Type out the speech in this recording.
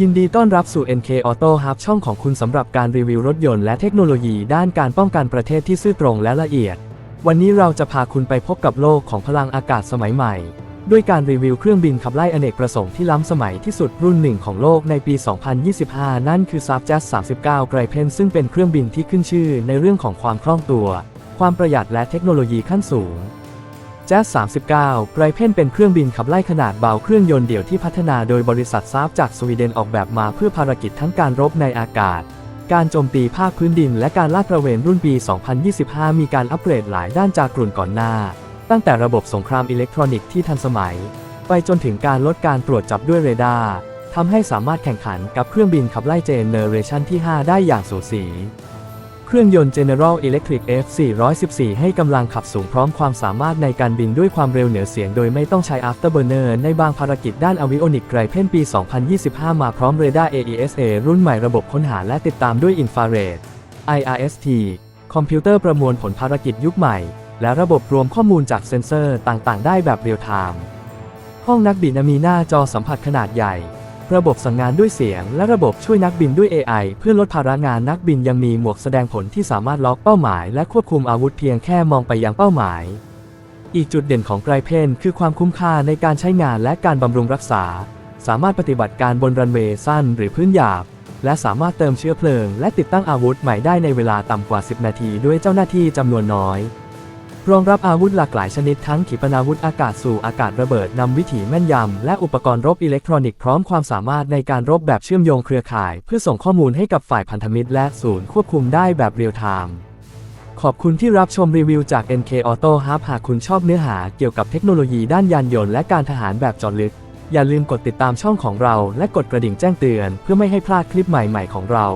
ยินดีต้อนรับสู่ NK Auto Hub ช่องของคุณสำหรับการรีวิวรถยนต์และเทคโนโลยีด้านการป้องกันประเทศที่ซื่อตรงและละเอียด วันนี้เราจะพาคุณไปพบกับโลกของพลังอากาศสมัยใหม่ ด้วยการรีวิวเครื่องบินขับไล่อเนกประสงค์ที่ล้ำสมัยที่สุดรุ่นหนึ่งของโลกในปี 2025 นั่นคือ s a f j a z 39 Gripen ซึ่งเป็นเครื่องบินที่ขึ้นชื่อในเรื่องของความคล่องตัว ความประหยัดและเทคโนโลยีขั้นสูง แจ๊ส39ไกรเพนเป็นเครื่องบินขับไล่ขนาดเบาเครื่องยนต์เดี่ยวที่พัฒนาโดยบริษัทซาฟจากสวีเดนออกแบบมาเพื่อภารกิจทั้งการรบในอากาศ การโจมตีภาคพื้นดินและการลาดตระเวนรุ่นปี 2025 มีการอัปเกรดหลายด้านจากกลุ่นก่อนหน้า ตั้งแต่ระบบสงครามอิเล็กทรอนิกส์ที่ทันสมัย ไปจนถึงการลดการตรวจจับด้วยเรดาร์ทำให้สามารถแข่งขันกับเครื่องบินขับไล่เจเนเรชันที่ 5 ได้อย่างสูสี เครื่องยนต์ General Electric F414 ให้กำลังขับสูงพร้อมความสามารถในการบินด้วยความเร็วเหนือเสียงโดยไม่ต้องใช้ Afterburner ในบางภารกิจด้านอวิโอนิกไกรเพนปี 2025 มาพร้อมเรดาร์ AESA รุ่นใหม่ระบบค้นหาและติดตามด้วยอินฟราเรด IRST คอมพิวเตอร์ประมวลผลภารกิจยุคใหม่ และระบบรวมข้อมูลจากเซ็นเซอร์ต่างๆ ได้แบบเรียลไทม์ห้องนักบินมีหน้าจอสัมผัสขนาดใหญ่ ระบบสั่งงานด้วยเสียง และระบบช่วยนักบินด้วย AI เพื่อลดภาระงานนักบินยังมีหมวกแสดงผลที่สามารถล็อกเป้าหมาย และควบคุมอาวุธเพียงแค่มองไปยังเป้าหมาย อีกจุดเด่นของไกรเพนคือความคุ้มค่าในการใช้งานและการบำรุงรักษา สามารถปฏิบัติการบนรันเวย์สั้นหรือพื้นหยาบ และสามารถเติมเชื้อเพลิง และติดตั้งอาวุธใหม่ได้ในเวลาต่ำกว่า 10 นาทีด้วยเจ้าหน้าที่จำนวนน้อย รองรับอาวุธหลากหลายชนิดทั้งขีปนาวุธอากาศสู่อากาศระเบิดนำวิถีแม่นยำ และอุปกรณ์รบอิเล็กทรอนิกส์พร้อมความสามารถในการรบแบบเชื่อมโยงเครือข่าย เพื่อส่งข้อมูลให้กับฝ่ายพันธมิตร และศูนย์ควบคุมได้แบบเรียลไทม์ขอบคุณที่รับชมรีวิวจาก NK Auto Hub หากคุณชอบเนื้อหาเกี่ยวกับเทคโนโลยีด้านยานยนต์และการทหารแบบจอดลึก อย่าลืมกดติดตามช่องของเรา และกดกระดิ่งแจ้งเตือน เพื่อไม่ให้พลาดคลิปใหม่ๆของเรา